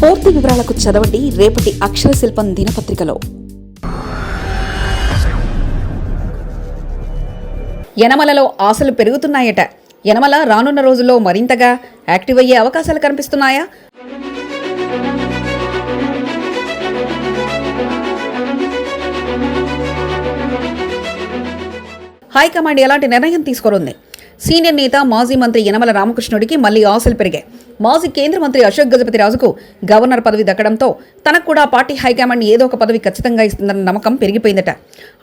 పూర్తి వివరాలకు చదవండి రేపటి అక్షర శిల్పం దినపత్రికలో. యనమలలో ఆశలు పెరుగుతున్నాయట. యనమల రానున్న రోజుల్లో మరింతగా యాక్టివ్ అయ్యే అవకాశాలు కనిపిస్తున్నాయా? హైకమాండ్ ఎలాంటి నిర్ణయం తీసుకోనుంది? సీనియర్ నేత మాజీ మంత్రి యనమల రామకృష్ణుడికి మళ్ళీ ఆశలు పెరిగాయి. మాజీ కేంద్ర మంత్రి అశోక్ గజపతి రాజుకు గవర్నర్ పదవి దక్కడంతో తనకు కూడా పార్టీ హైకమాండ్ ఏదో ఒక పదవి ఖచ్చితంగా ఇస్తుందన్న నమ్మకం పెరిగిపోయిందట.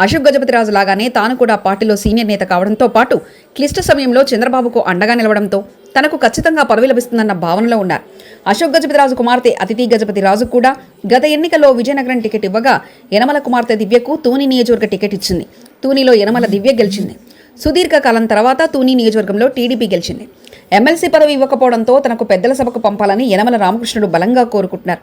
అశోక్ గజపతి రాజు లాగానే తాను కూడా పార్టీలో సీనియర్ నేత కావడంతో పాటు క్లిష్ట సమయంలో చంద్రబాబుకు అండగా నిలవడంతో తనకు ఖచ్చితంగా పదవి లభిస్తుందన్న భావనలో ఉన్నారు. అశోక్ గజపతి రాజు కుమార్తె అతిథి గజపతి రాజు కూడా గత ఎన్నికల్లో విజయనగరం టికెట్ ఇవ్వగా యనమల కుమార్తె దివ్యకు తూని నియోజకవర్గ టికెట్ ఇచ్చింది. తూనిలో యనమల దివ్య గెలిచింది. సుదీర్ఘకాలం తర్వాత తూని నియోజకవర్గంలో టీడీపీ గెలిచింది. ఎమ్మెల్సీ పదవి ఇవ్వకపోవడంతో తనకు పెద్దల సభకు పంపాలని యనమల రామకృష్ణుడు బలంగా కోరుకుంటున్నారు.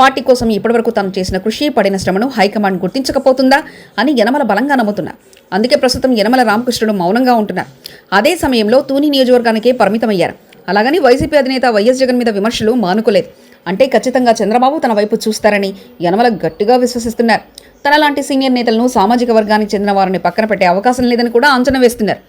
పార్టీ కోసం ఇప్పటివరకు తాను చేసిన కృషి పడిన శ్రమను హైకమాండ్ గుర్తించకపోతుందా అని యనమల బలంగా నమ్ముతున్నారు. అందుకే ప్రస్తుతం యనమల రామకృష్ణుడు మౌనంగా ఉంటున్నారు. అదే సమయంలో తూని నియోజకవర్గానికే పరిమితమయ్యారు. అలాగని వైసీపీ అధినేత వైఎస్ జగన్ మీద విమర్శలు మానుకోలేదు. అంటే ఖచ్చితంగా చంద్రబాబు తన వైపు చూస్తారని యనమల గట్టిగా విశ్వసిస్తున్నారు. తనలాంటి సీనియర్ నేతలను సామాజిక వర్గానికి చెందిన వారిని పక్కన పెట్టే అవకాశం లేదని కూడా అంచనా వేస్తున్నారు.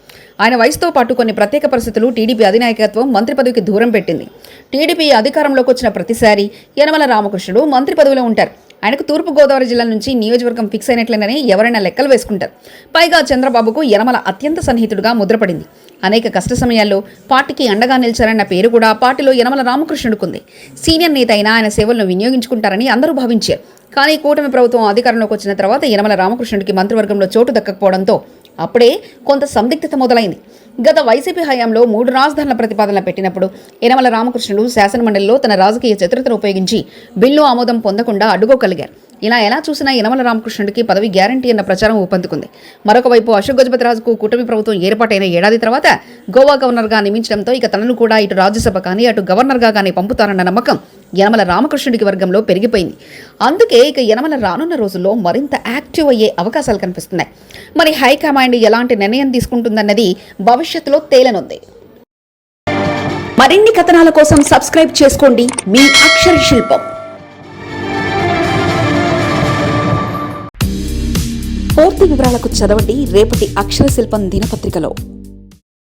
ఆయన వయసుతో పాటు కొన్ని ప్రత్యేక పరిస్థితులు టీడీపీ అధినాయకత్వం మంత్రి పదవికి దూరం పెట్టింది. టీడీపీ అధికారంలోకి వచ్చిన ప్రతిసారి యనమల రామకృష్ణుడు మంత్రి పదవిలో ఉంటారు. ఆయనకు తూర్పుగోదావరి జిల్లా నుంచి నియోజకవర్గం ఫిక్స్ అయినట్లేనని ఎవరైనా లెక్కలు వేసుకుంటారు. పైగా చంద్రబాబుకు యనమల అత్యంత సన్నిహితుడుగా ముద్రపడింది. అనేక కష్ట సమయాల్లో పార్టీకి అండగా నిలిచారన్న పేరు కూడా పార్టీలో యనమల రామకృష్ణుడుకుంది సీనియర్ నేత అయినా ఆయన సేవలను వినియోగించుకుంటారని అందరూ భావించారు. కానీ కూటమి ప్రభుత్వం అధికారంలోకి వచ్చిన తర్వాత యనమల రామకృష్ణుడికి మంత్రివర్గంలో చోటు దక్కకపోవడంతో అప్పుడే కొంత సందిగ్ధత మొదలైంది. గత వైసీపీ హయాంలో మూడు రాజధానుల ప్రతిపాదన పెట్టినప్పుడు యనమల రామకృష్ణుడు శాసనమండలిలో తన రాజకీయ చతురతను ఉపయోగించి బిల్లు ఆమోదం పొందకుండా అడ్డుకోగలిగారు. ఇలా ఎలా చూసినా యనమల రామకృష్ణుడికి పదవి గ్యారంటీ అన్న ప్రచారం ఊపందుకుంది. మరొక వైపు అశోక్ గజపతిరాజుకు కూటమి ప్రభుత్వం ఏర్పాటైన ఏడాది తర్వాత గోవా గవర్నర్గా నియమించడంతో ఇక తనను కూడా ఇటు రాజ్యసభ కానీ అటు గవర్నర్గా కానీ పంపుతారన్న నమ్మకం యనమల రామకృష్ణుడికి వర్గంలో పెరిగిపోయింది. అందుకే ఇక యనమల రానున్న రోజుల్లో మరింత యాక్టివ్ అయ్యే అవకాశాలు కనిపిస్తున్నాయి. మరి హైకమాండ్ ఎలాంటి నిర్ణయం తీసుకుంటుందన్నది భవిష్యత్తులో తేలనుంది. మరిన్ని కథనాల కోసం సబ్స్క్రైబ్ చేసుకోండి మీ అక్షర శిల్పం. పూర్తి వివరాలకు చదవండి రేపటి అక్షర శిల్పం దినపత్రికలో.